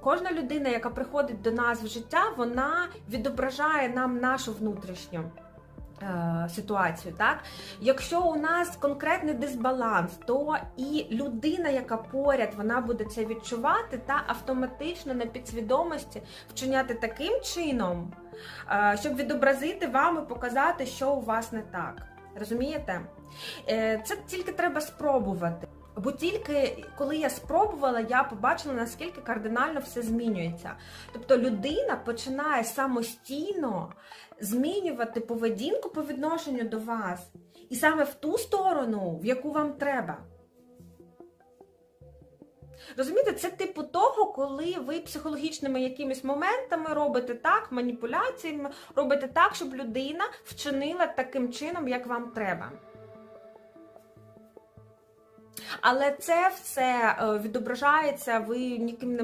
кожна людина, яка приходить до нас в життя, вона відображає нам нашу внутрішню. е, Ситуацію, так якщо у нас конкретний дисбаланс, то і людина, яка поряд, вона буде це відчувати та автоматично на підсвідомості вчиняти таким чином, е, щоб відобразити вам і показати, що у вас не так. Розумієте? Е, Це тільки треба спробувати. Бо тільки коли я спробувала, я побачила, наскільки кардинально все змінюється. Тобто людина починає самостійно змінювати поведінку по відношенню до вас. І саме в ту сторону, в яку вам треба. Розумієте, це типу того, коли ви психологічними якимись моментами робите так, маніпуляціями, робите так, щоб людина вчинила таким чином, як вам треба. Але це все е, відображається, ви ніким не